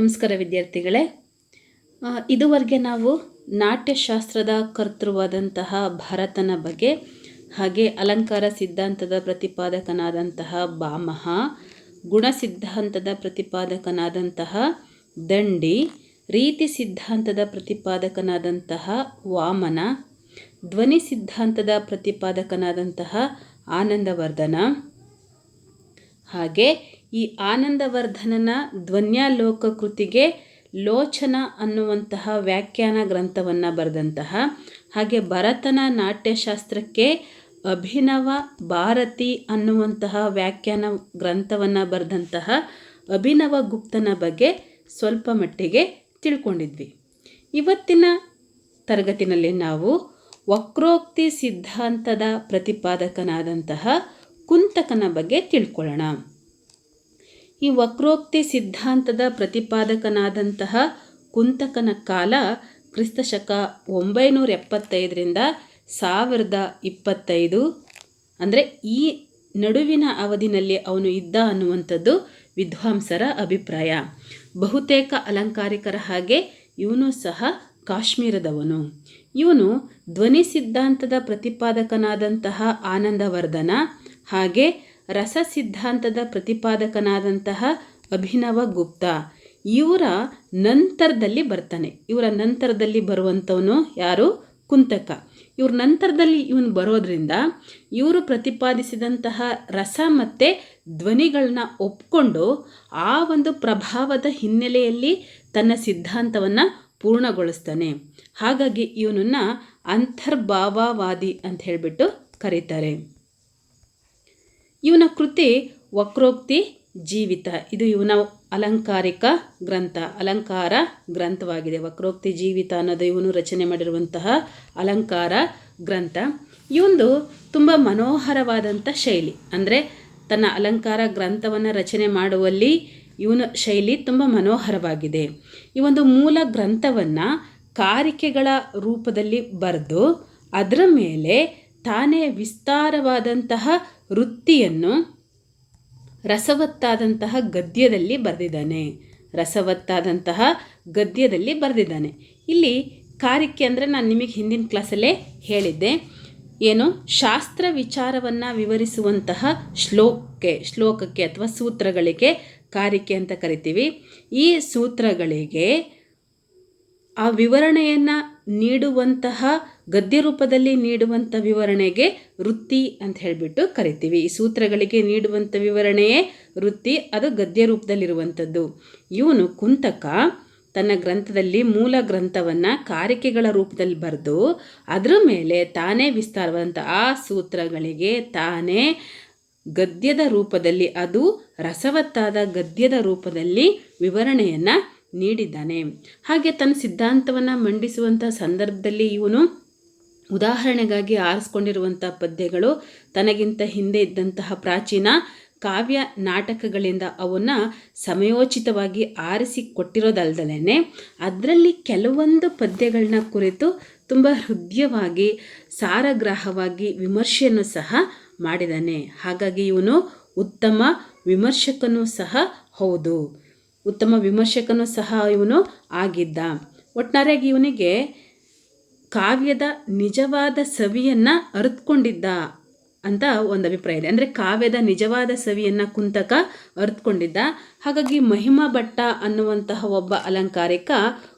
ನಮಸ್ಕಾರ ವಿದ್ಯಾರ್ಥಿಗಳೇ. ಇದುವರೆಗೆ ನಾವು ನಾಟ್ಯಶಾಸ್ತ್ರದ ಕರ್ತೃವಾದಂತಹ ಭರತನ ಬಗ್ಗೆ, ಹಾಗೆ ಅಲಂಕಾರ ಸಿದ್ಧಾಂತದ ಪ್ರತಿಪಾದಕನಾದಂತಹ ಬಾಮಹ, ಗುಣ ಸಿದ್ಧಾಂತದ ಪ್ರತಿಪಾದಕನಾದಂತಹ ದಂಡಿ, ರೀತಿ ಸಿದ್ಧಾಂತದ ಪ್ರತಿಪಾದಕನಾದಂತಹ ವಾಮನ, ಧ್ವನಿ ಸಿದ್ಧಾಂತದ ಪ್ರತಿಪಾದಕನಾದಂತಹ ಆನಂದವರ್ಧನ, ಹಾಗೆ ಈ ಆನಂದವರ್ಧನನ ಧ್ವನ್ಯಾಲೋಕ ಕೃತಿಗೆ ಲೋಚನ ಅನ್ನುವಂತಹ ವ್ಯಾಖ್ಯಾನ ಗ್ರಂಥವನ್ನು ಬರೆದಂತಹ ಹಾಗೆ ಭರತನ ನಾಟ್ಯಶಾಸ್ತ್ರಕ್ಕೆ ಅಭಿನವ ಭಾರತಿ ಅನ್ನುವಂತಹ ವ್ಯಾಖ್ಯಾನ ಗ್ರಂಥವನ್ನು ಬರೆದಂತಹ ಅಭಿನವ ಗುಪ್ತನ ಬಗ್ಗೆ ಸ್ವಲ್ಪ ಮಟ್ಟಿಗೆ ತಿಳ್ಕೊಂಡಿದ್ವಿ. ಇವತ್ತಿನ ತರಗತಿನಲ್ಲಿ ನಾವು ವಕ್ರೋಕ್ತಿ ಸಿದ್ಧಾಂತದ ಪ್ರತಿಪಾದಕನಾದಂತಹ ಕುಂತಕನ ಬಗ್ಗೆ ತಿಳ್ಕೊಳ್ಳೋಣ. ಈ ವಕ್ರೋಕ್ತಿ ಸಿದ್ಧಾಂತದ ಪ್ರತಿಪಾದಕನಾದಂತಹ ಕುಂತಕನ ಕಾಲ ಕ್ರಿಸ್ತಶಕ ಒಂಬೈನೂರ ಎಪ್ಪತ್ತೈದರಿಂದ ಸಾವಿರದ ಇಪ್ಪತ್ತೈದು. ಅಂದರೆ ಈ ನಡುವಿನ ಅವಧಿನಲ್ಲಿ ಅವನು ಇದ್ದ ಅನ್ನುವಂಥದ್ದು ವಿದ್ವಾಂಸರ ಅಭಿಪ್ರಾಯ. ಬಹುತೇಕ ಅಲಂಕಾರಿಕರ ಹಾಗೆ ಇವನು ಸಹ ಕಾಶ್ಮೀರದವನು. ಇವನು ಧ್ವನಿ ಸಿದ್ಧಾಂತದ ಪ್ರತಿಪಾದಕನಾದಂತಹ ಆನಂದವರ್ಧನ ಹಾಗೆ ರಸ ಸಿದ್ಧಾಂತದ ಪ್ರತಿಪಾದಕನಾದಂತಹ ಅಭಿನವ ಗುಪ್ತ. ಇವರ ನಂತರದಲ್ಲಿ ಬರ್ತಾನೆ. ಇವರ ನಂತರದಲ್ಲಿ ಬರುವಂಥವನು ಯಾರು? ಕುಂತಕ. ಇವ್ರ ನಂತರದಲ್ಲಿ ಇವನು ಬರೋದ್ರಿಂದ ಇವರು ಪ್ರತಿಪಾದಿಸಿದಂತಹ ರಸ ಮತ್ತು ಧ್ವನಿಗಳನ್ನ ಒಪ್ಕೊಂಡು ಆ ಒಂದು ಪ್ರಭಾವದ ಹಿನ್ನೆಲೆಯಲ್ಲಿ ತನ್ನ ಸಿದ್ಧಾಂತವನ್ನು ಪೂರ್ಣಗೊಳಿಸ್ತಾನೆ. ಹಾಗಾಗಿ ಇವನನ್ನು ಅಂತರ್ಭಾವವಾದಿ ಅಂತ ಹೇಳಿಬಿಟ್ಟು ಕರೀತಾರೆ. ಇವನ ಕೃತಿ ವಕ್ರೋಕ್ತಿ ಜೀವಿತ. ಇದು ಇವನ ಅಲಂಕಾರಿಕ ಗ್ರಂಥ. ಅಲಂಕಾರ ಗ್ರಂಥವಾಗಿದೆ. ವಕ್ರೋಕ್ತಿ ಜೀವಿತ ಅನ್ನೋದು ಇವನು ರಚನೆ ಮಾಡಿರುವಂತಹ ಅಲಂಕಾರ ಗ್ರಂಥ. ಇವೊಂದು ತುಂಬ ಮನೋಹರವಾದಂಥ ಶೈಲಿ. ಅಂದರೆ ತನ್ನ ಅಲಂಕಾರ ಗ್ರಂಥವನ್ನು ರಚನೆ ಮಾಡುವಲ್ಲಿ ಇವನ ಶೈಲಿ ತುಂಬ ಮನೋಹರವಾಗಿದೆ. ಈ ಒಂದು ಮೂಲ ಗ್ರಂಥವನ್ನು ಕಾರಿಕೆಗಳ ರೂಪದಲ್ಲಿ ಬರೆದು ಅದರ ಮೇಲೆ ತಾನೇ ವಿಸ್ತಾರವಾದಂತಹ ವೃತ್ತಿಯನ್ನು ರಸವತ್ತಾದಂತಹ ಗದ್ಯದಲ್ಲಿ ಬರೆದಿದ್ದಾನೆ. ರಸವತ್ತಾದಂತಹ ಗದ್ಯದಲ್ಲಿ ಬರೆದಿದ್ದಾನೆ. ಇಲ್ಲಿ ಕಾರಿಕೆ ಅಂದರೆ ನಾನು ನಿಮಗೆ ಹಿಂದಿನ ಕ್ಲಾಸಲ್ಲೇ ಹೇಳಿದ್ದೆ. ಏನು? ಶಾಸ್ತ್ರ ವಿಚಾರವನ್ನು ವಿವರಿಸುವಂತಹ ಶ್ಲೋಕಕ್ಕೆ ಶ್ಲೋಕಕ್ಕೆ ಅಥವಾ ಸೂತ್ರಗಳಿಗೆ ಕಾರಿಕೆ ಅಂತ ಕರಿತೀವಿ. ಈ ಸೂತ್ರಗಳಿಗೆ ಆ ವಿವರಣೆಯನ್ನು ನೀಡುವಂತಹ ಗದ್ಯ ರೂಪದಲ್ಲಿ ನೀಡುವಂಥ ವಿವರಣೆಗೆ ವೃತ್ತಿ ಅಂತ ಹೇಳಿಬಿಟ್ಟು ಕರಿತೀವಿ. ಈ ಸೂತ್ರಗಳಿಗೆ ನೀಡುವಂಥ ವಿವರಣೆಯೇ ವೃತ್ತಿ, ಅದು ಗದ್ಯ ರೂಪದಲ್ಲಿರುವಂಥದ್ದು. ಇವನು ಕುಂತಕ ತನ್ನ ಗ್ರಂಥದಲ್ಲಿ ಮೂಲ ಗ್ರಂಥವನ್ನು ಕಾರಿಕೆಗಳ ರೂಪದಲ್ಲಿ ಬರೆದು ಅದರ ಮೇಲೆ ತಾನೇ ವಿಸ್ತಾರವಾದಂಥ ಆ ಸೂತ್ರಗಳಿಗೆ ತಾನೇ ಗದ್ಯದ ರೂಪದಲ್ಲಿ, ಅದು ರಸವತ್ತಾದ ಗದ್ಯದ ರೂಪದಲ್ಲಿ ವಿವರಣೆಯನ್ನು ನೀಡಿದ್ದಾನೆ. ಹಾಗೆ ತನ್ನ ಸಿದ್ಧಾಂತವನ್ನು ಮಂಡಿಸುವಂಥ ಸಂದರ್ಭದಲ್ಲಿ ಇವನು ಉದಾಹರಣೆಗಾಗಿ ಆರಿಸ್ಕೊಂಡಿರುವಂಥ ಪದ್ಯಗಳು ತನಗಿಂತ ಹಿಂದೆ ಇದ್ದಂತಹ ಪ್ರಾಚೀನ ಕಾವ್ಯ ನಾಟಕಗಳಿಂದ ಅವನ್ನು ಸಮಯೋಚಿತವಾಗಿ ಆರಿಸಿ ಕೊಟ್ಟಿರೋದಲ್ದಲೇ ಅದರಲ್ಲಿ ಕೆಲವೊಂದು ಪದ್ಯಗಳನ್ನ ಕುರಿತು ತುಂಬ ಹೃದಯವಾಗಿ, ಸಾರಗ್ರಾಹವಾಗಿ ವಿಮರ್ಶೆಯನ್ನು ಸಹ ಮಾಡಿದ್ದಾನೆ ಹಾಗಾಗಿ ಇವನು ಉತ್ತಮ ವಿಮರ್ಶಕನೂ ಸಹ ಹೌದು. ಉತ್ತಮ ವಿಮರ್ಶಕನೂ ಸಹ ಇವನು ಆಗಿದ್ದ. ಒಟ್ಟಾರೆಯಾಗಿ ಇವನಿಗೆ ಕಾವ್ಯದ ನಿಜವಾದ ಸವಿಯನ್ನು ಅರಿತುಕೊಂಡಿದ್ದ ಅಂತ ಒಂದು ಅಭಿಪ್ರಾಯ ಇದೆ. ಅಂದರೆ ಕಾವ್ಯದ ನಿಜವಾದ ಸವಿಯನ್ನು ಕುಂತಕ ಅರಿತುಕೊಂಡಿದ್ದ. ಹಾಗಾಗಿ ಮಹಿಮಾ ಭಟ್ಟ ಅನ್ನುವಂತಹ ಒಬ್ಬ ಅಲಂಕಾರಿಕ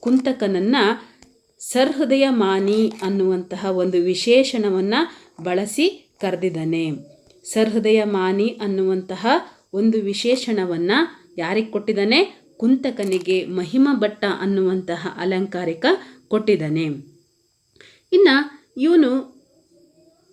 ಕುಂತಕನನ್ನು ಸರ್ಹೃದಯ ಮಾನಿ ಅನ್ನುವಂತಹ ಒಂದು ವಿಶೇಷಣವನ್ನು ಬಳಸಿ ಕರೆದಿದ್ದಾನೆ. ಸರ್ಹೃದಯ ಮಾನಿ ಅನ್ನುವಂತಹ ಒಂದು ವಿಶೇಷಣವನ್ನು ಯಾರಿಗೆ ಕೊಟ್ಟಿದ್ದಾನೆ? ಕುಂತಕನಿಗೆ ಮಹಿಮ ಭಟ್ಟ ಅನ್ನುವಂತಹ ಅಲಂಕಾರಿಕ ಕೊಟ್ಟಿದ್ದಾನೆ. ಇನ್ನು ಇವನು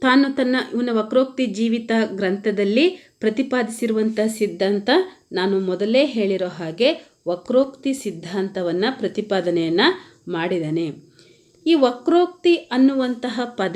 ತಾನು ತನ್ನ ಇವನ ವಕ್ರೋಕ್ತಿ ಜೀವಿತ ಗ್ರಂಥದಲ್ಲಿ ಪ್ರತಿಪಾದಿಸಿರುವಂಥ ಸಿದ್ಧಾಂತ ನಾನು ಮೊದಲೇ ಹೇಳಿರೋ ಹಾಗೆ ವಕ್ರೋಕ್ತಿ ಸಿದ್ಧಾಂತವನ್ನು ಪ್ರತಿಪಾದನೆಯನ್ನು ಮಾಡಿದ್ದಾನೆ. ಈ ವಕ್ರೋಕ್ತಿ ಅನ್ನುವಂತಹ ಪದ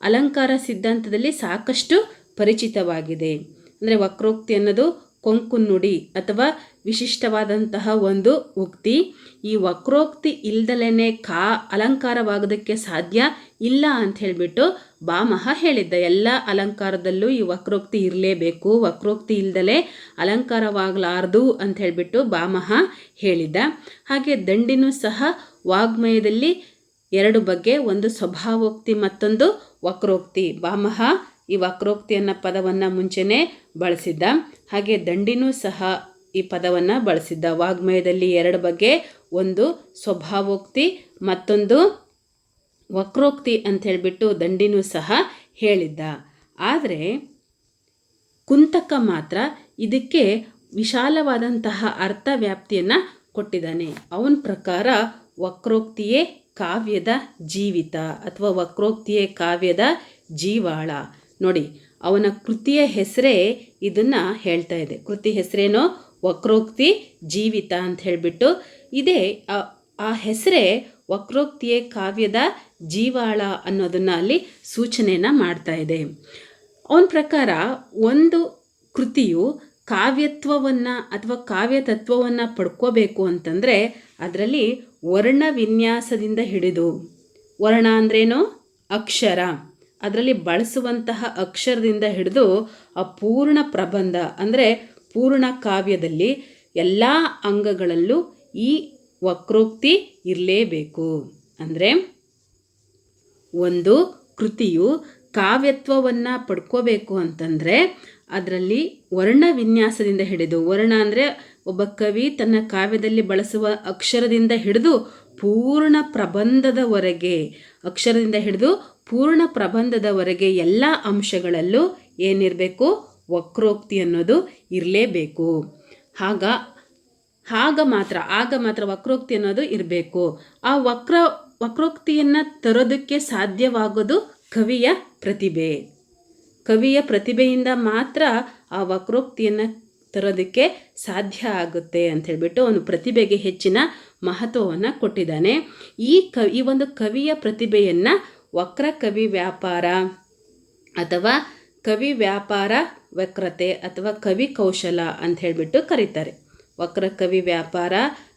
ಅಲಂಕಾರ ಸಿದ್ಧಾಂತದಲ್ಲಿ ಸಾಕಷ್ಟು ಪರಿಚಿತವಾಗಿದೆ. ಅಂದರೆ ವಕ್ರೋಕ್ತಿ ಅನ್ನೋದು ಕೊಂಕು ನುಡಿ ಅಥವಾ ವಿಶಿಷ್ಟವಾದಂತಹ ಒಂದು ಉಕ್ತಿ. ಈ ವಕ್ರೋಕ್ತಿ ಇಲ್ದಲೇ ಕಾ ಅಲಂಕಾರವಾಗೋದಕ್ಕೆ ಸಾಧ್ಯ ಇಲ್ಲ ಅಂತ ಹೇಳಿಬಿಟ್ಟು ಬಾಮಹ ಹೇಳಿದ್ದ. ಎಲ್ಲ ಅಲಂಕಾರದಲ್ಲೂ ಈ ವಕ್ರೋಕ್ತಿ ಇರಲೇಬೇಕು. ವಕ್ರೋಕ್ತಿ ಇಲ್ದಲೇ ಅಲಂಕಾರವಾಗಲಾರದು ಅಂತ ಹೇಳಿಬಿಟ್ಟು ಬಾಮಹ ಹೇಳಿದ್ದ. ಹಾಗೆ ದಂಡಿನೂ ಸಹ ವಾಗ್ಮಯದಲ್ಲಿ ಎರಡು ಬಗ್ಗೆ ಒಂದು ಸ್ವಭಾವೋಕ್ತಿ ಮತ್ತೊಂದು ವಕ್ರೋಕ್ತಿ. ಭಾಮಹ ಈ ವಕ್ರೋಕ್ತಿ ಅನ್ನೋ ಪದವನ್ನು ಮುಂಚೆನೇ ಬಳಸಿದ್ದ. ಹಾಗೆ ದಂಡಿನೂ ಸಹ ಈ ಪದವನ್ನು ಬಳಸಿದ್ದ. ವಾಗ್ಮಯದಲ್ಲಿ ಎರಡು ಬಗ್ಗೆ ಒಂದು ಸ್ವಭಾವೋಕ್ತಿ, ಮತ್ತೊಂದು ವಕ್ರೋಕ್ತಿ ಅಂತ ಹೇಳಿಬಿಟ್ಟು ದಂಡಿನೂ ಸಹ ಹೇಳಿದ್ದ. ಆದರೆ ಕುಂತಕ ಮಾತ್ರ ಇದಕ್ಕೆ ವಿಶಾಲವಾದಂತಹ ಅರ್ಥ ವ್ಯಾಪ್ತಿಯನ್ನು ಕೊಟ್ಟಿದ್ದಾನೆ. ಅವನ ಪ್ರಕಾರ ವಕ್ರೋಕ್ತಿಯೇ ಕಾವ್ಯದ ಜೀವಿತ ಅಥವಾ ವಕ್ರೋಕ್ತಿಯೇ ಕಾವ್ಯದ ಜೀವಾಳ. ನೋಡಿ, ಅವನ ಕೃತಿಯ ಹೆಸರೇ ಇದನ್ನು ಹೇಳ್ತಾ ಇದೆ. ಕೃತಿ ಹೆಸರೇನೋ? ವಕ್ರೋಕ್ತಿ ಜೀವಿತ ಅಂತ ಹೇಳಿಬಿಟ್ಟು ಇದೇ, ಆ- ಹೆಸರೇ ವಕ್ರೋಕ್ತಿಯೇ ಕಾವ್ಯದ ಜೀವಾಳ ಅನ್ನೋದನ್ನು ಅಲ್ಲಿ ಸೂಚನೆಯನ್ನು ಮಾಡ್ತಾ ಇದೆ. ಅವನ ಪ್ರಕಾರ ಒಂದು ಕೃತಿಯು ಕಾವ್ಯತ್ವವನ್ನು ಅಥವಾ ಕಾವ್ಯ ತತ್ವವನ್ನು ಪಡ್ಕೋಬೇಕು ಅಂತಂದರೆ ಅದರಲ್ಲಿ ವರ್ಣ ವಿನ್ಯಾಸದಿಂದ ಹಿಡಿದು, ವರ್ಣ ಅಂದ್ರೇನು? ಅಕ್ಷರ. ಅದರಲ್ಲಿ ಬಳಸುವಂತಹ ಅಕ್ಷರದಿಂದ ಹಿಡಿದು ಆ ಪೂರ್ಣ ಪ್ರಬಂಧ, ಅಂದರೆ ಪೂರ್ಣ ಕಾವ್ಯದಲ್ಲಿ ಎಲ್ಲ ಅಂಗಗಳಲ್ಲೂ ಈ ವಕ್ರೋಕ್ತಿ ಇರಲೇಬೇಕು. ಅಂದರೆ ಒಂದು ಕೃತಿಯು ಕಾವ್ಯತ್ವವನ್ನು ಪಡ್ಕೋಬೇಕು ಅಂತಂದರೆ ಅದರಲ್ಲಿ ವರ್ಣ ವಿನ್ಯಾಸದಿಂದ ಹಿಡಿದು, ವರ್ಣ ಅಂದರೆ ಒಬ್ಬ ಕವಿ ತನ್ನ ಕಾವ್ಯದಲ್ಲಿ ಬಳಸುವ ಅಕ್ಷರದಿಂದ ಹಿಡಿದು ಪೂರ್ಣ ಪ್ರಬಂಧದವರೆಗೆ ಅಕ್ಷರದಿಂದ ಹಿಡಿದು ಪೂರ್ಣ ಪ್ರಬಂಧದವರೆಗೆ ಎಲ್ಲ ಅಂಶಗಳಲ್ಲೂ ಏನಿರಬೇಕು, ವಕ್ರೋಕ್ತಿ ಅನ್ನೋದು ಇರಲೇಬೇಕು. ಆಗ ಆಗ ಮಾತ್ರ ಆಗ ಮಾತ್ರ ವಕ್ರೋಕ್ತಿ ಅನ್ನೋದು ಇರಬೇಕು. ಆ ವಕ್ರ, ವಕ್ರೋಕ್ತಿಯನ್ನು ತರೋದಕ್ಕೆ ಸಾಧ್ಯವಾಗೋದು ಕವಿಯ ಪ್ರತಿಭೆ. ಕವಿಯ ಪ್ರತಿಭೆಯಿಂದ ಮಾತ್ರ ಆ ವಕ್ರೋಕ್ತಿಯನ್ನು ತರೋದಕ್ಕೆ ಸಾಧ್ಯ ಆಗುತ್ತೆ ಅಂತ ಹೇಳಿಬಿಟ್ಟು ಅವನು ಪ್ರತಿಭೆಗೆ ಹೆಚ್ಚಿನ ಮಹತ್ವವನ್ನು ಕೊಟ್ಟಿದ್ದಾನೆ. ಈ ಕ, ಈ ಒಂದು ಕವಿಯ ಪ್ರತಿಭೆಯನ್ನು ವಕ್ರ ಕವಿ ವ್ಯಾಪಾರ ಅಥವಾ ಕವಿ ವ್ಯಾಪಾರ ವಕ್ರತೆ ಅಥವಾ ಕವಿ ಕೌಶಲ ಅಂತ ಹೇಳಿಬಿಟ್ಟು ಕರೀತಾರೆ. ವಕ್ರ ಕವಿ ವ್ಯಾಪಾರ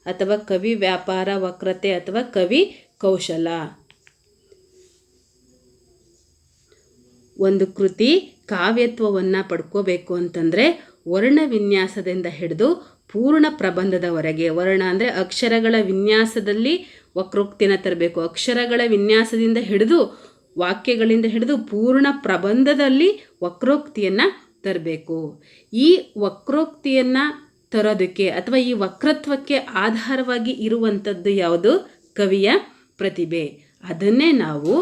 ಅಥವಾ ಕವಿ ವ್ಯಾಪಾರ ವಕ್ರತೆ ಅಥವಾ ಕವಿ ಕೌಶಲ. ಒಂದು ಕೃತಿ ಕಾವ್ಯತ್ವವನ್ನು ಪಡ್ಕೋಬೇಕು ಅಂತಂದರೆ ವರ್ಣ ವಿನ್ಯಾಸದಿಂದ ಹಿಡಿದು ಪೂರ್ಣ ಪ್ರಬಂಧದವರೆಗೆ ವರ್ಣ ಅಂದರೆ ಅಕ್ಷರಗಳ ವಿನ್ಯಾಸದಲ್ಲಿ ವಕ್ರೋಕ್ತಿನ ತರಬೇಕು. ಅಕ್ಷರಗಳ ವಿನ್ಯಾಸದಿಂದ ಹಿಡಿದು, ವಾಕ್ಯಗಳಿಂದ ಹಿಡಿದು ಪೂರ್ಣ ಪ್ರಬಂಧದಲ್ಲಿ ವಕ್ರೋಕ್ತಿಯನ್ನು ತರಬೇಕು. ಈ ವಕ್ರೋಕ್ತಿಯನ್ನು ತರೋದಕ್ಕೆ ಅಥವಾ ಈ ವಕ್ರತ್ವಕ್ಕೆ ಆಧಾರವಾಗಿ ಇರುವಂಥದ್ದು ಯಾವುದು? ಕವಿಯ ಪ್ರತಿಭೆ. ಅದನ್ನೇ ನಾವು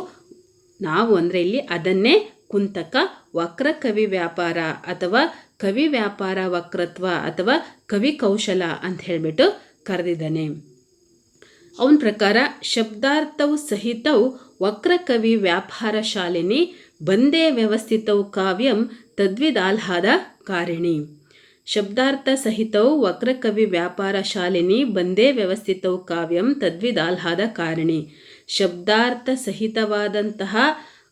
ನಾವು ಅಂದರೆ ಇಲ್ಲಿ ಅದನ್ನೇ ಕುಂತಕ ವಕ್ರ ಕವಿ ವ್ಯಾಪಾರ ಅಥವಾ ಕವಿ ವ್ಯಾಪಾರ ವಕ್ರತ್ವ ಅಥವಾ ಕವಿ ಕೌಶಲ ಅಂತ ಹೇಳಿಬಿಟ್ಟು ಕರೆದಿದ್ದಾನೆ. ಅವನ ಪ್ರಕಾರ ಶಬ್ದಾರ್ಥವು ಸಹಿತವು ವಕ್ರಕವಿ ವ್ಯಾಪಾರ ಶಾಲಿನಿ ಬಂದೇ ವ್ಯವಸ್ಥಿತವು ಕಾವ್ಯಂ ತದ್ವಿದಾಲ್ಹಾದ ಕಾರಿಣಿ. ಶಬ್ದಾರ್ಥ ಸಹಿತವು ವಕ್ರಕವಿ ವ್ಯಾಪಾರ ಶಾಲಿನಿ ಬಂದೇ ವ್ಯವಸ್ಥಿತವು ಕಾವ್ಯಂ ತದ್ವಿದಾಲ್ಹಾದ ಕಾರಿಣಿ. ಶಬ್ದಾರ್ಥ ಸಹಿತವಾದಂತಹ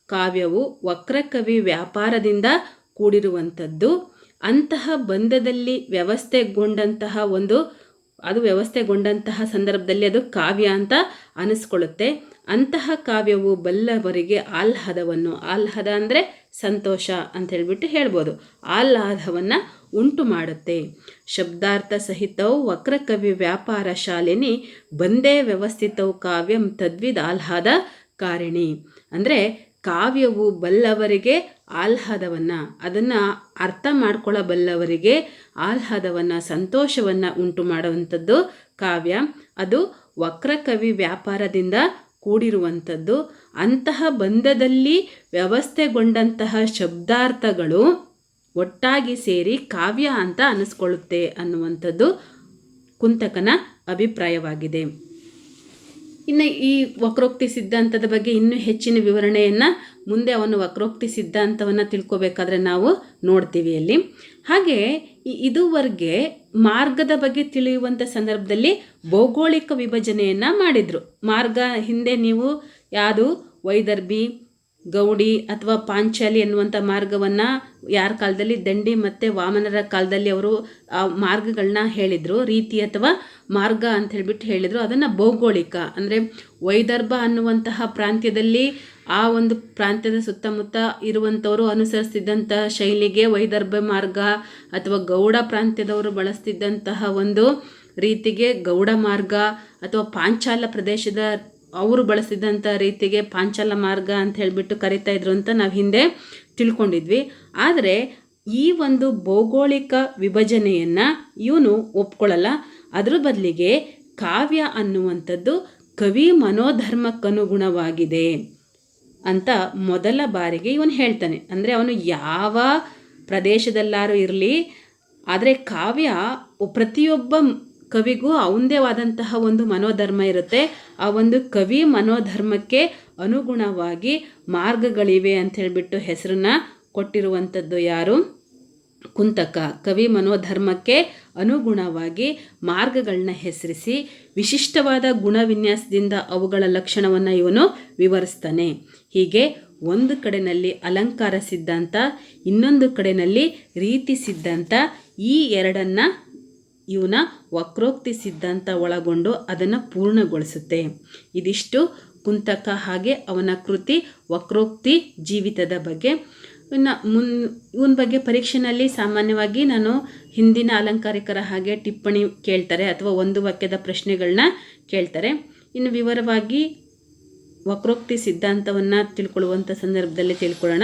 ಕಾವ್ಯವು ವಕ್ರಕವಿ ವ್ಯಾಪಾರದಿಂದ ಕೂಡಿರುವಂಥದ್ದು. ಅಂತಹ ಬಂಧದಲ್ಲಿ ವ್ಯವಸ್ಥೆಗೊಂಡಂತಹ ಒಂದು, ಅದು ವ್ಯವಸ್ಥೆಗೊಂಡಂತಹ ಸಂದರ್ಭದಲ್ಲಿ ಅದು ಕಾವ್ಯ ಅಂತ ಅನಿಸ್ಕೊಳ್ಳುತ್ತೆ. ಅಂತಹ ಕಾವ್ಯವು ಬಲ್ಲವರಿಗೆ ಆಹ್ಲಾದವನ್ನು, ಆಹ್ಲಾದ ಅಂದರೆ ಸಂತೋಷ ಅಂತ ಹೇಳ್ಬಿಟ್ಟು ಹೇಳ್ಬೋದು. ಆಹ್ಲಾದವನ್ನು ಉಂಟು ಮಾಡುತ್ತೆ. ಶಬ್ದಾರ್ಥ ಸಹಿತವು ವಕ್ರಕವಿ ವ್ಯಾಪಾರ ಶಾಲಿನಿ, ಬಂದೇ ವ್ಯವಸ್ಥಿತವು ಕಾವ್ಯಂ ತದ್ವಿದ್ ಆಹ್ಲಾದ ಕಾರಿಣಿ. ಅಂದರೆ ಕಾವ್ಯವು ಬಲ್ಲವರಿಗೆ ಆಹ್ಲಾದವನ್ನು, ಅದನ್ನು ಅರ್ಥ ಮಾಡ್ಕೊಳ್ಳಬಲ್ಲವರಿಗೆ ಆಹ್ಲಾದವನ್ನು, ಸಂತೋಷವನ್ನು ಉಂಟು ಮಾಡುವಂಥದ್ದು ಕಾವ್ಯ. ಅದು ವಕ್ರಕವಿ ವ್ಯಾಪಾರದಿಂದ ಕೂಡಿರುವಂಥದ್ದು. ಅಂತಹ ಬಂಧದಲ್ಲಿ ವ್ಯವಸ್ಥೆಗೊಂಡಂತಹ ಶಬ್ದಾರ್ಥಗಳು ಒಟ್ಟಾಗಿ ಸೇರಿ ಕಾವ್ಯ ಅಂತ ಅನಿಸ್ಕೊಳ್ಳುತ್ತೆ ಅನ್ನುವಂಥದ್ದು ಕುಂತಕನ ಅಭಿಪ್ರಾಯವಾಗಿದೆ. ಇನ್ನು ಈ ವಕ್ರೋಕ್ತಿ ಸಿದ್ಧಾಂತದ ಬಗ್ಗೆ ಇನ್ನೂ ಹೆಚ್ಚಿನ ವಿವರಣೆಯನ್ನು ಮುಂದೆ ಅವನು ವಕ್ರೋಕ್ತಿ ಸಿದ್ಧಾಂತವನ್ನು ತಿಳ್ಕೊಬೇಕಾದ್ರೆ ನಾವು ನೋಡ್ತೀವಿ ಅಲ್ಲಿ. ಹಾಗೆ ಇದುವರೆಗೆ ಮಾರ್ಗದ ಬಗ್ಗೆ ತಿಳಿಯುವಂಥ ಸಂದರ್ಭದಲ್ಲಿ ಭೌಗೋಳಿಕ ವಿಭಜನೆಯನ್ನು ಮಾಡಿದರು. ಮಾರ್ಗ ಹಿಂದೆ ನೀವು ಯಾವುದು ವೈದರ್ಭಿ ಗೌಡಿ ಅಥವಾ ಪಾಂಚಾಲಿ ಎನ್ನುವಂಥ ಮಾರ್ಗವನ್ನು ಯಾರ ಕಾಲದಲ್ಲಿ ದಂಡಿ ಮತ್ತು ವಾಮನರ ಕಾಲದಲ್ಲಿ ಅವರು, ಆ, ಮಾರ್ಗಗಳನ್ನ ಹೇಳಿದರು, ರೀತಿ ಅಥವಾ ಮಾರ್ಗ ಅಂತ ಹೇಳಿಬಿಟ್ಟು ಹೇಳಿದರು. ಅದನ್ನು ಭೌಗೋಳಿಕ ಅಂದರೆ ವೈದರ್ಭ ಅನ್ನುವಂತಹ ಪ್ರಾಂತ್ಯದಲ್ಲಿ ಆ ಒಂದು ಪ್ರಾಂತ್ಯದ ಸುತ್ತಮುತ್ತ ಇರುವಂಥವರು ಅನುಸರಿಸ್ತಿದ್ದಂಥ ಶೈಲಿಗೆ ವೈದರ್ಭ ಮಾರ್ಗ ಅಥವಾ ಗೌಡ ಪ್ರಾಂತ್ಯದವರು ಬಳಸ್ತಿದ್ದಂತಹ ಒಂದು ರೀತಿಗೆ ಗೌಡ ಮಾರ್ಗ ಅಥವಾ ಪಾಂಚಾಲ ಪ್ರದೇಶದ ಅವರು ಬಳಸಿದಂಥ ರೀತಿಗೆ ಪಾಂಚಲ ಮಾರ್ಗ ಅಂತ ಹೇಳಿಬಿಟ್ಟು ಕರಿತಾ ಇದ್ರು ಅಂತ ನಾವು ಹಿಂದೆ ತಿಳ್ಕೊಂಡಿದ್ವಿ. ಆದರೆ ಈ ಒಂದು ಭೌಗೋಳಿಕ ವಿಭಜನೆಯನ್ನು ಇವನು ಒಪ್ಕೊಳ್ಳಲ್ಲ ಅದರ ಬದಲಿಗೆ ಕಾವ್ಯ ಅನ್ನುವಂಥದ್ದು ಕವಿ ಮನೋಧರ್ಮಕ್ಕನುಗುಣವಾಗಿದೆ ಅಂತ ಮೊದಲ ಬಾರಿಗೆ ಇವನು ಹೇಳ್ತಾನೆ. ಅಂದರೆ ಅವನು ಯಾವ ಪ್ರದೇಶದಲ್ಲಾರು ಇರಲಿ, ಆದರೆ ಕಾವ್ಯ ಪ್ರತಿಯೊಬ್ಬ ಕವಿಗೂ ಅವಂದೇ ಆದಂತಹ ಒಂದು ಮನೋಧರ್ಮ ಇರುತ್ತೆ. ಆ ಒಂದು ಕವಿ ಮನೋಧರ್ಮಕ್ಕೆ ಅನುಗುಣವಾಗಿ ಮಾರ್ಗಗಳಿವೆ ಅಂತ ಹೇಳಿಬಿಟ್ಟು ಹೆಸರನ್ನ ಕೊಟ್ಟಿರುವಂಥದ್ದು ಯಾರು? ಕುಂತಕ. ಕವಿ ಮನೋಧರ್ಮಕ್ಕೆ ಅನುಗುಣವಾಗಿ ಮಾರ್ಗಗಳನ್ನ ಹೆಸರಿಸಿ ವಿಶಿಷ್ಟವಾದ ಗುಣವಿನ್ಯಾಸದಿಂದ ಅವುಗಳ ಲಕ್ಷಣವನ್ನು ಇವನು ವಿವರಿಸ್ತಾನೆ. ಹೀಗೆ ಒಂದು ಕಡೆಯಲ್ಲಿ ಅಲಂಕಾರ ಸಿದ್ಧಾಂತ, ಇನ್ನೊಂದು ಕಡೆಯಲ್ಲಿ ರೀತಿ ಸಿದ್ಧಾಂತ, ಈ ಎರಡನ್ನ ಇವನ ವಕ್ರೋಕ್ತಿ ಸಿದ್ಧಾಂತ ಒಳಗೊಂಡು ಅದನ್ನು ಪೂರ್ಣಗೊಳಿಸುತ್ತೆ. ಇದಿಷ್ಟು ಕುಂತಕ ಹಾಗೆ ಅವನ ಕೃತಿ ವಕ್ರೋಕ್ತಿ ಜೀವಿತದ ಬಗ್ಗೆ. ಇನ್ನು ಮುನ್, ಇವನ ಬಗ್ಗೆ ಪರೀಕ್ಷೆನಲ್ಲಿ ಸಾಮಾನ್ಯವಾಗಿ ನಾನು ಹಿಂದಿನ ಅಲಂಕಾರಿಕರ ಹಾಗೆ ಟಿಪ್ಪಣಿ ಕೇಳ್ತಾರೆ ಅಥವಾ ಒಂದು ವಾಕ್ಯದ ಪ್ರಶ್ನೆಗಳನ್ನ ಕೇಳ್ತಾರೆ. ಇನ್ನು ವಿವರವಾಗಿ ವಕ್ರೋಕ್ತಿ ಸಿದ್ಧಾಂತವನ್ನು ತಿಳ್ಕೊಳ್ಳುವಂಥ ಸಂದರ್ಭದಲ್ಲಿ ತಿಳ್ಕೊಳ್ಳೋಣ.